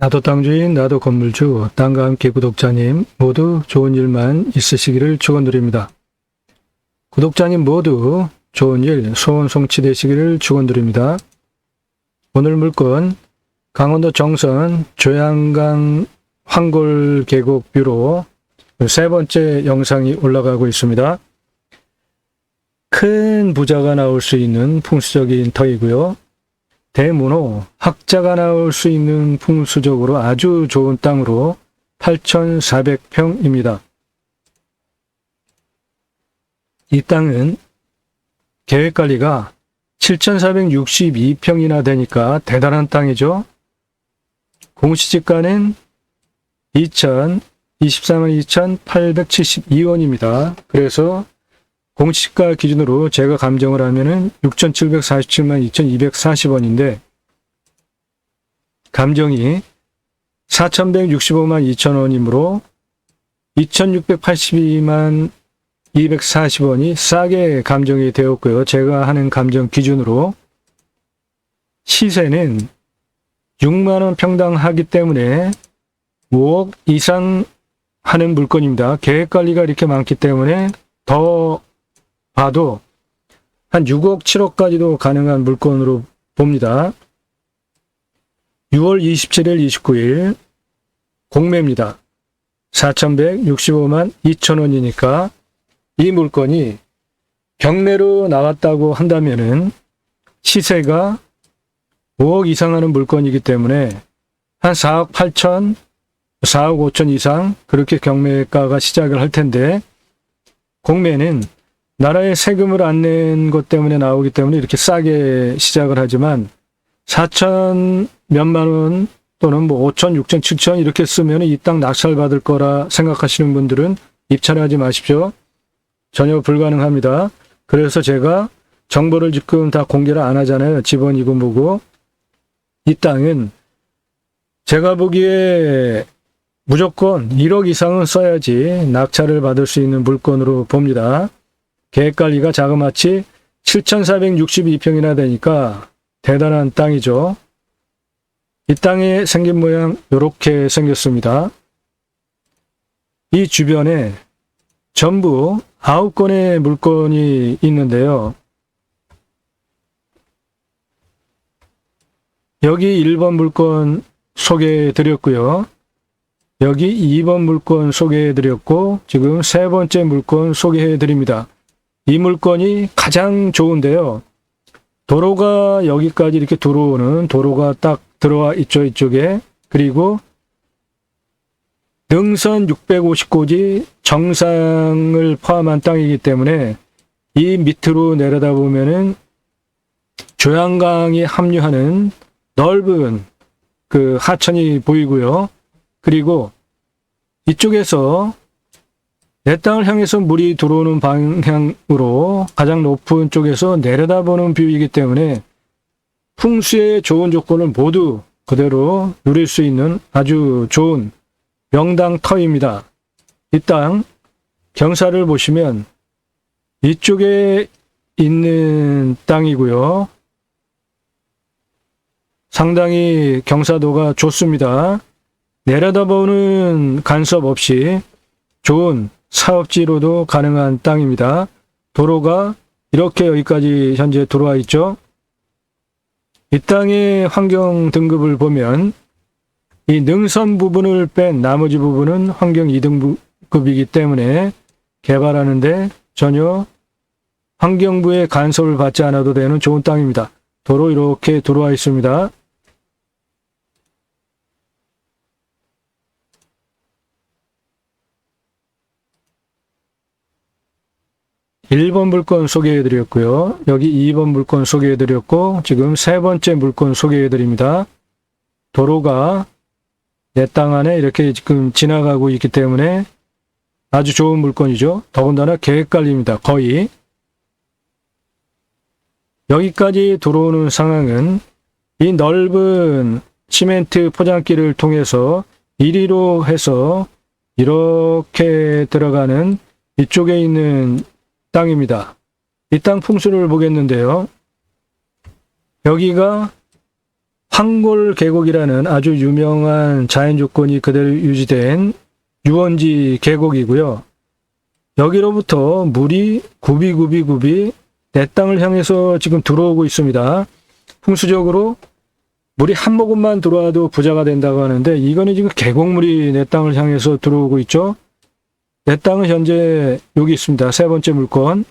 나도 땅주인, 나도 건물주, 땅과 함께 구독자님 모두 좋은 일만 있으시기를 축원드립니다. 구독자님 모두 좋은 일, 소원 성취되시기를 축원드립니다. 오늘 물건 강원도 정선 조양강 황골 계곡 뷰로 세 번째 영상이 올라가고 있습니다. 큰 부자가 나올 수 있는 풍수적인 터이고요. 대문호 학자가 나올 수 있는 풍수적으로 아주 좋은 땅으로 8,400평입니다. 이 땅은 계획관리가 7,462평이나 되니까 대단한 땅이죠. 공시지가는 2,024만 2,872원입니다. 그래서 공시가 기준으로 제가 감정을 하면은 6,747만 2,240원인데 감정이 4,165만 2천원이므로 2,682만 240원이 싸게 감정이 되었고요. 제가 하는 감정 기준으로 시세는 6만원 평당 하기 때문에 5억 이상 하는 물건입니다. 계획관리가 이렇게 많기 때문에 더 봐도 한 6억, 7억까지도 가능한 물건으로 봅니다. 6월 27일, 29일 공매입니다. 4,165만 2천원이니까 이 물건이 경매로 나왔다고 한다면은 시세가 5억 이상 하는 물건이기 때문에 한 4억 8천, 4억 5천 이상 그렇게 경매가가 시작을 할 텐데 공매는 나라에 세금을 안 낸 것 때문에 나오기 때문에 이렇게 싸게 시작을 하지만 4천 몇만 원 또는 뭐 5천, 6천, 7천 이렇게 쓰면 이 땅 낙찰 받을 거라 생각하시는 분들은 입찰하지 마십시오. 전혀 불가능합니다. 그래서 제가 정보를 지금 다 공개를 안 하잖아요. 집원이고 뭐고. 이 땅은 제가 보기에 무조건 1억 이상은 써야지 낙찰을 받을 수 있는 물건으로 봅니다. 계획관리가 자그마치 7,462평이나 되니까 대단한 땅이죠. 이 땅의 생긴 모양 이렇게 생겼습니다. 이 주변에 전부 9건의 물건이 있는데요. 여기 1번 물건 소개해 드렸고요. 여기 2번 물건 소개해 드렸고 지금 세 번째 물건 소개해 드립니다. 이 물건이 가장 좋은데요. 도로가 여기까지 이렇게 들어오는 도로가 딱 들어와 있죠, 이쪽에. 그리고 능선 650고지 정상을 포함한 땅이기 때문에 이 밑으로 내려다 보면은 조양강이 합류하는 넓은 그 하천이 보이고요. 그리고 이쪽에서 내 땅을 향해서 물이 들어오는 방향으로 가장 높은 쪽에서 내려다보는 뷰이기 때문에 풍수의 좋은 조건을 모두 그대로 누릴 수 있는 아주 좋은 명당 터입니다. 이 땅 경사를 보시면 이쪽에 있는 땅이고요. 상당히 경사도가 좋습니다. 내려다보는 간섭 없이 좋은 사업지로도 가능한 땅입니다. 도로가 이렇게 여기까지 현재 들어와 있죠. 이 땅의 환경 등급을 보면 이 능선 부분을 뺀 나머지 부분은 환경 2등급이기 때문에 개발하는데 전혀 환경부의 간섭을 받지 않아도 되는 좋은 땅입니다. 도로 이렇게 들어와 있습니다. 1번 물건 소개해 드렸고요. 여기 2번 물건 소개해 드렸고 지금 세 번째 물건 소개해 드립니다. 도로가 내 땅 안에 이렇게 지금 지나가고 있기 때문에 아주 좋은 물건이죠. 더군다나 계획관리입니다. 거의 여기까지 들어오는 상황은 이 넓은 시멘트 포장기를 통해서 이리로 해서 이렇게 들어가는 이쪽에 있는 땅입니다. 이 땅 풍수를 보겠는데요. 여기가 황골 계곡이라는 아주 유명한 자연 조건이 그대로 유지된 유원지 계곡이고요. 여기로부터 물이 굽이굽이굽이 내 땅을 향해서 지금 들어오고 있습니다. 풍수적으로 물이 한 모금만 들어와도 부자가 된다고 하는데 이거는 지금 계곡물이 내 땅을 향해서 들어오고 있죠. 내 땅은 현재 여기 있습니다. 세 번째 물건.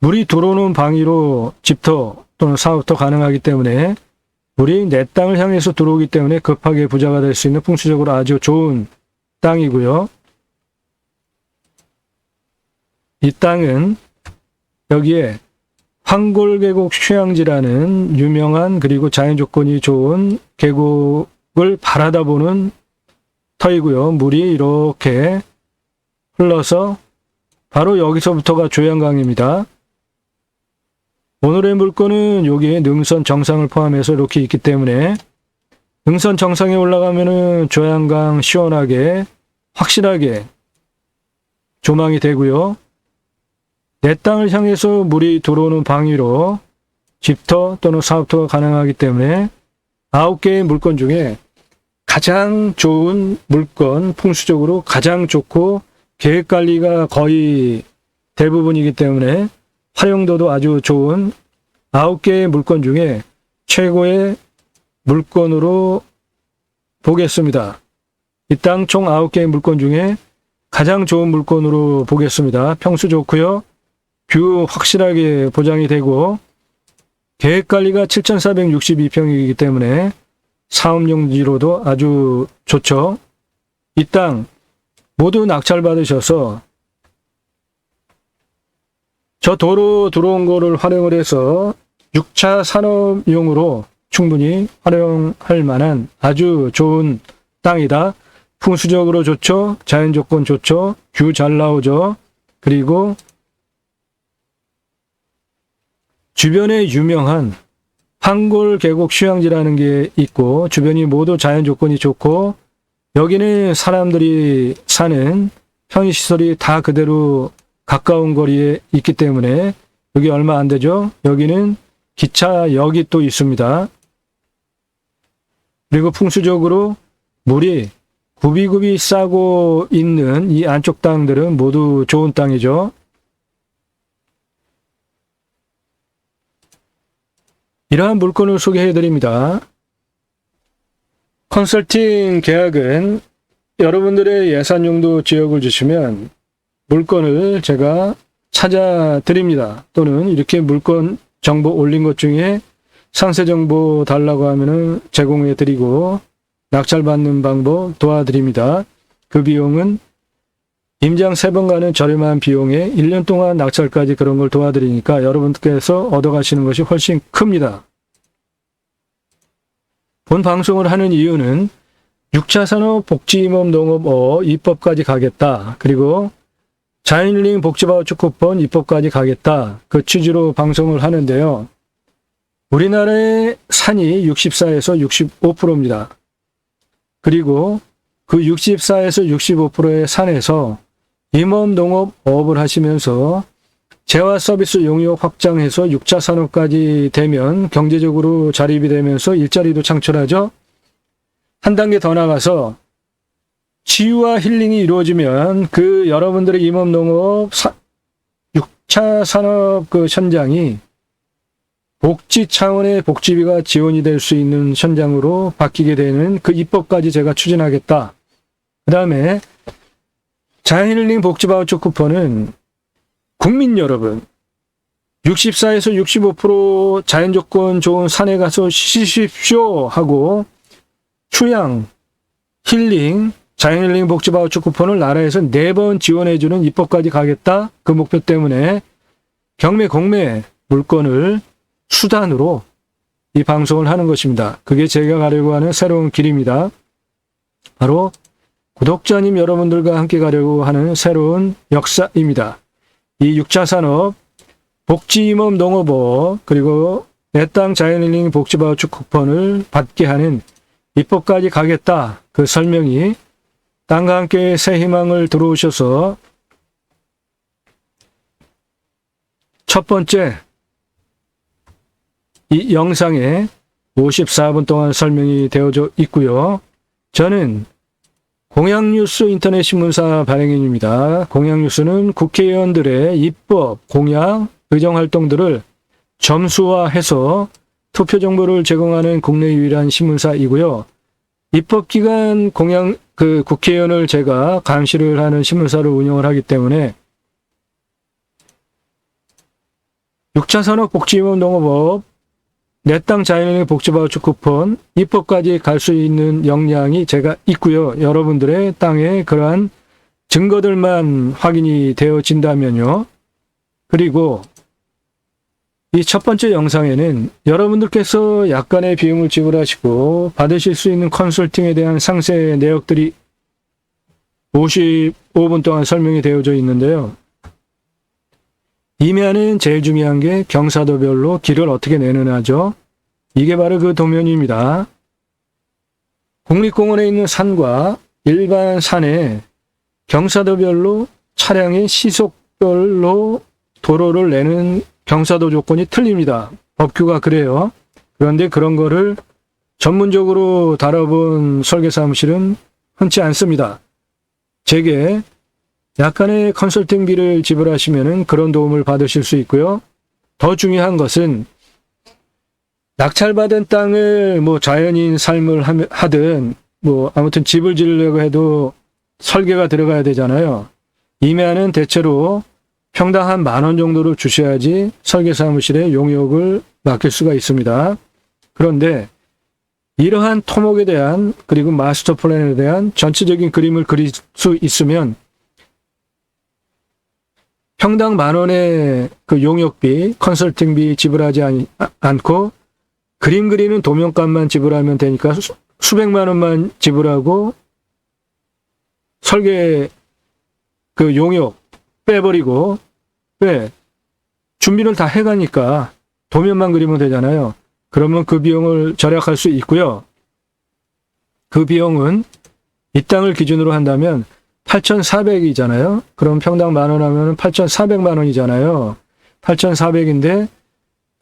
물이 들어오는 방위로 집터 또는 사업터 가능하기 때문에 물이 내 땅을 향해서 들어오기 때문에 급하게 부자가 될 수 있는 풍수적으로 아주 좋은 땅이고요. 이 땅은 여기에 황골계곡 휴양지라는 유명한 그리고 자연 조건이 좋은 계곡을 바라다 보는 터이고요. 물이 이렇게 흘러서 바로 여기서부터가 조양강입니다. 오늘의 물건은 여기 능선 정상을 포함해서 이렇게 있기 때문에 능선 정상에 올라가면은 조양강 시원하게 확실하게 조망이 되고요. 내 땅을 향해서 물이 들어오는 방위로 집터 또는 사업터가 가능하기 때문에 아홉 개의 물건 중에 가장 좋은 물건, 풍수적으로 가장 좋고 계획 관리가 거의 대부분이기 때문에 활용도도 아주 좋은 아홉 개의 물건 중에 최고의 물건으로 보겠습니다. 이 땅총 아홉 개의 물건 중에 가장 좋은 물건으로 보겠습니다. 평수 좋고요. 뷰 확실하게 보장이 되고 계획 관리가 7,462평이기 때문에 사업용지로도 아주 좋죠. 이 땅 모두 낙찰 받으셔서 저 도로 들어온 거를 활용을 해서 6차 산업용으로 충분히 활용할 만한 아주 좋은 땅이다. 풍수적으로 좋죠. 자연 조건 좋죠. 뷰 잘 나오죠. 그리고 주변에 유명한 황골 계곡 휴양지라는 게 있고 주변이 모두 자연 조건이 좋고 여기는 사람들이 사는 편의시설이 다 그대로 가까운 거리에 있기 때문에 여기 얼마 안 되죠? 여기는 기차역이 또 있습니다. 그리고 풍수적으로 물이 굽이굽이 싸고 있는 이 안쪽 땅들은 모두 좋은 땅이죠. 이러한 물건을 소개해 드립니다. 컨설팅 계약은 여러분들의 예산 용도 지역을 주시면 물건을 제가 찾아 드립니다. 또는 이렇게 물건 정보 올린 것 중에 상세 정보 달라고 하면은 제공해 드리고 낙찰 받는 방법 도와드립니다. 그 비용은 임장 세번 가는 저렴한 비용에 1년 동안 낙찰까지 그런 걸 도와드리니까 여러분께서 얻어가시는 것이 훨씬 큽니다. 본 방송을 하는 이유는 6차 산업 복지임업 농업어 입법까지 가겠다. 그리고 자연힐링 복지바우처 쿠폰 입법까지 가겠다. 그 취지로 방송을 하는데요. 우리나라의 산이 64에서 65%입니다. 그리고 그 64에서 65%의 산에서 임업 농업 어업을 하시면서 재화 서비스 용역 확장해서 6차 산업까지 되면 경제적으로 자립이 되면서 일자리도 창출하죠. 한 단계 더 나가서 치유와 힐링이 이루어지면 그 여러분들의 임업 농업 6차 산업 그 현장이 복지 차원의 복지비가 지원이 될 수 있는 현장으로 바뀌게 되는 그 입법까지 제가 추진하겠다. 그 다음에 자연힐링 복지바우처 쿠폰은 국민 여러분 64에서 65% 자연 조건 좋은 산에 가서 쉬십시오 하고 휴양, 힐링, 자연힐링 복지바우처 쿠폰을 나라에서 네 번 지원해주는 입법까지 가겠다. 그 목표 때문에 경매, 공매 물건을 수단으로 이 방송을 하는 것입니다. 그게 제가 가려고 하는 새로운 길입니다. 바로 구독자님 여러분들과 함께 가려고 하는 새로운 역사입니다. 이 6차 산업, 복지임업 농업업, 그리고 내 땅 자연힐링 복지바우처 쿠폰을 받게 하는 입법까지 가겠다. 그 설명이 땅과 함께 새 희망을 들어오셔서 첫 번째 이 영상에 54분 동안 설명이 되어져 있고요. 저는 공약뉴스 인터넷 신문사 발행인입니다. 공약뉴스는 국회의원들의 입법, 공약, 의정 활동들을 점수화해서 투표 정보를 제공하는 국내 유일한 신문사이고요. 입법기관 공약, 그 국회의원을 제가 감시를 하는 신문사를 운영을 하기 때문에 6차 산업 복지임원 농업법, 내 땅 자연의 복지바우처 쿠폰, 입법까지 갈 수 있는 역량이 제가 있고요. 여러분들의 땅에 그러한 증거들만 확인이 되어진다면요. 그리고 이 첫 번째 영상에는 여러분들께서 약간의 비용을 지불하시고 받으실 수 있는 컨설팅에 대한 상세 내역들이 55분 동안 설명이 되어져 있는데요. 이면은 제일 중요한 게 경사도별로 길을 어떻게 내느냐죠. 이게 바로 그 도면입니다. 국립공원에 있는 산과 일반 산에 경사도별로 차량의 시속별로 도로를 내는 경사도 조건이 틀립니다. 법규가 그래요. 그런데 그런 거를 전문적으로 다뤄본 설계 사무실은 흔치 않습니다. 제게 약간의 컨설팅비를 지불하시면 그런 도움을 받으실 수 있고요. 더 중요한 것은 낙찰받은 땅을 뭐 자연인 삶을 하든 뭐 아무튼 집을 지으려고 해도 설계가 들어가야 되잖아요. 임야는 대체로 평당 한 만 원 정도를 주셔야지 설계 사무실에 용역을 맡길 수가 있습니다. 그런데 이러한 토목에 대한 그리고 마스터 플랜에 대한 전체적인 그림을 그릴 수 있으면 평당 만 원의 그 용역비, 컨설팅비 지불하지 아니- 아- 않고 그림 그리는 도면값만 지불하면 되니까 수, 수백만 원만 지불하고 설계 그 용역 빼버리고 왜 준비를 다 해가니까 도면만 그리면 되잖아요. 그러면 그 비용을 절약할 수 있고요. 그 비용은 이 땅을 기준으로 한다면 8,400이잖아요. 그럼 평당 만 원 하면 8,400만 원이잖아요. 8,400인데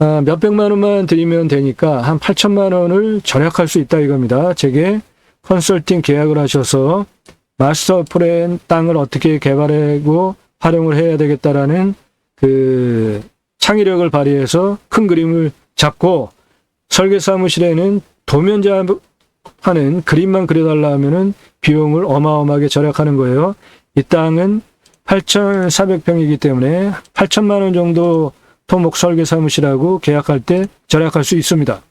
아, 몇백만 원만 드리면 되니까 한 8천만 원을 절약할 수 있다 이겁니다. 제게 컨설팅 계약을 하셔서 마스터 플랜 땅을 어떻게 개발하고 활용을 해야 되겠다라는 그 창의력을 발휘해서 큰 그림을 잡고 설계 사무실에는 도면자 하는 그림만 그려달라 하면은 비용을 어마어마하게 절약하는 거예요. 이 땅은 8,400평이기 때문에 8천만 원 정도 토목 설계 사무실하고 계약할 때 절약할 수 있습니다.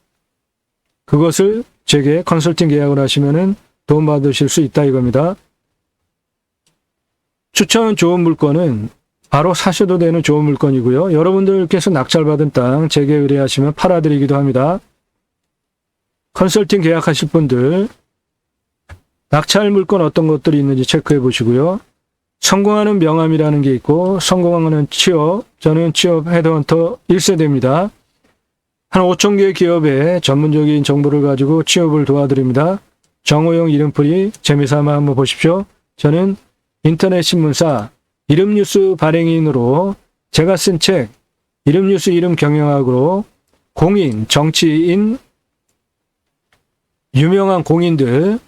그것을 제게 컨설팅 계약을 하시면은 도움 받으실 수 있다 이겁니다. 추천 좋은 물건은 바로 사셔도 되는 좋은 물건이고요. 여러분들께서 낙찰받은 땅 제게 의뢰하시면 팔아드리기도 합니다. 컨설팅 계약하실 분들 낙찰 물건 어떤 것들이 있는지 체크해 보시고요. 성공하는 명함이라는 게 있고 성공하는 취업, 저는 취업 헤드헌터 1세대입니다. 한 5천 개의 기업에 전문적인 정보를 가지고 취업을 도와드립니다. 정호영 이름풀이 재미삼아 한번 보십시오. 저는 인터넷 신문사 이름 뉴스 발행인으로 제가 쓴 책 이름 뉴스 이름 경영학으로 공인, 정치인, 유명한 공인들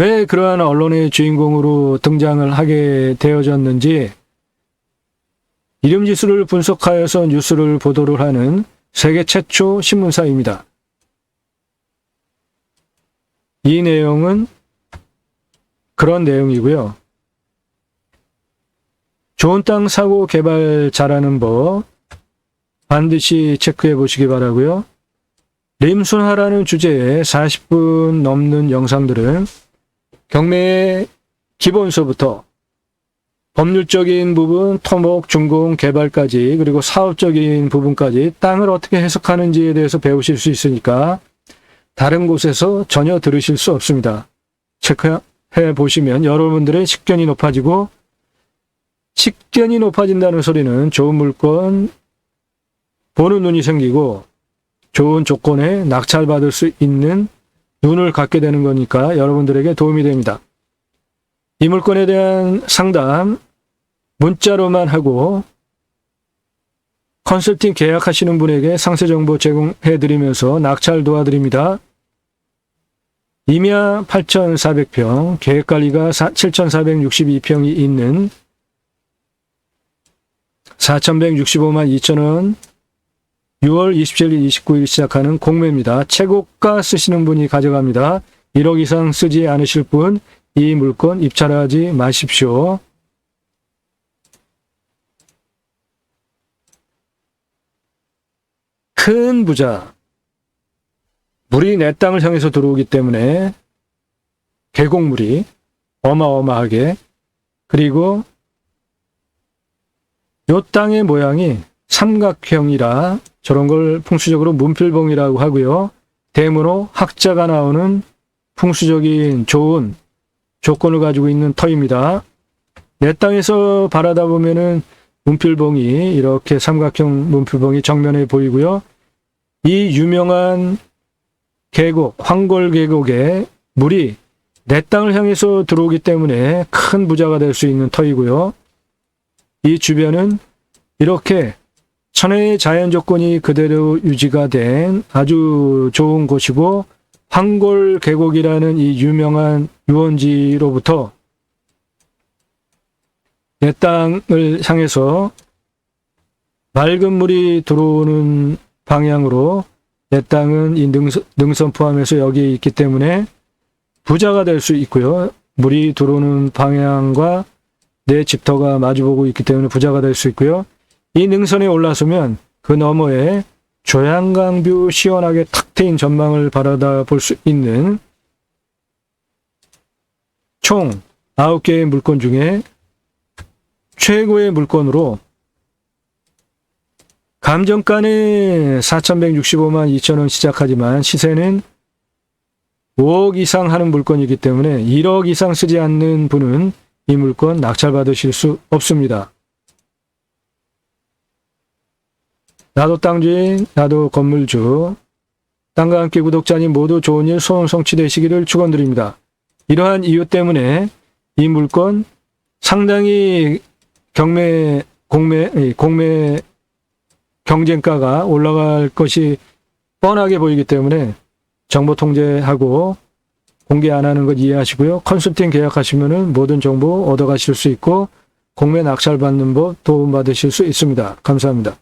왜 그러한 언론의 주인공으로 등장을 하게 되어졌는지 이름 지수를 분석하여서 뉴스를 보도를 하는 세계 최초 신문사입니다. 이 내용은 그런 내용이고요. 좋은 땅 사고 개발 잘하는 법 반드시 체크해 보시기 바라고요. 림순하라는 주제의 40분 넘는 영상들은 경매의 기본서부터 법률적인 부분, 토목, 준공, 개발까지 그리고 사업적인 부분까지 땅을 어떻게 해석하는지에 대해서 배우실 수 있으니까 다른 곳에서 전혀 들으실 수 없습니다. 체크해 보시면 여러분들의 식견이 높아지고 식견이 높아진다는 소리는 좋은 물건 보는 눈이 생기고 좋은 조건에 낙찰받을 수 있는 눈을 갖게 되는 거니까 여러분들에게 도움이 됩니다. 이 물건에 대한 상담 문자로만 하고 컨설팅 계약하시는 분에게 상세 정보 제공해 드리면서 낙찰 도와드립니다. 임야 8,400평, 계획관리가 7,462평이 있는 4,165만 2천원 6월 27일, 29일 시작하는 공매입니다. 최고가 쓰시는 분이 가져갑니다. 1억 이상 쓰지 않으실 분, 이 물건 입찰하지 마십시오. 큰 부자. 물이 내 땅을 향해서 들어오기 때문에 계곡물이 어마어마하게 그리고 요 땅의 모양이 삼각형이라 저런 걸 풍수적으로 문필봉이라고 하고요. 대문호 학자가 나오는 풍수적인 좋은 조건을 가지고 있는 터입니다. 내 땅에서 바라다 보면은 문필봉이 이렇게 삼각형 문필봉이 정면에 보이고요. 이 유명한 계곡, 황골 계곡에 물이 내 땅을 향해서 들어오기 때문에 큰 부자가 될 수 있는 터이고요. 이 주변은 이렇게 천혜의 자연 조건이 그대로 유지가 된 아주 좋은 곳이고 황골 계곡이라는 이 유명한 유원지로부터 내 땅을 향해서 맑은 물이 들어오는 방향으로 내 땅은 이 능선, 능선 포함해서 여기에 있기 때문에 부자가 될 수 있고요. 물이 들어오는 방향과 내 집터가 마주보고 있기 때문에 부자가 될 수 있고요. 이 능선에 올라서면 그 너머에 조양강뷰 시원하게 탁 트인 전망을 바라다 볼 수 있는 총 9개의 물건 중에 최고의 물건으로 감정가는 4,165만 2천원 시작하지만 시세는 5억 이상 하는 물건이기 때문에 1억 이상 쓰지 않는 분은 이 물건 낙찰받으실 수 없습니다. 나도 땅주인, 나도 건물주, 땅과 함께 구독자님 모두 좋은 일 소원 성취되시기를 축원드립니다. 이러한 이유 때문에 이 물건 상당히 경매 공매 이 공매 경쟁가가 올라갈 것이 뻔하게 보이기 때문에 정보 통제하고 공개 안 하는 것 이해하시고요. 컨설팅 계약하시면은 모든 정보 얻어가실 수 있고 공매 낙찰 받는 법 도움 받으실 수 있습니다. 감사합니다.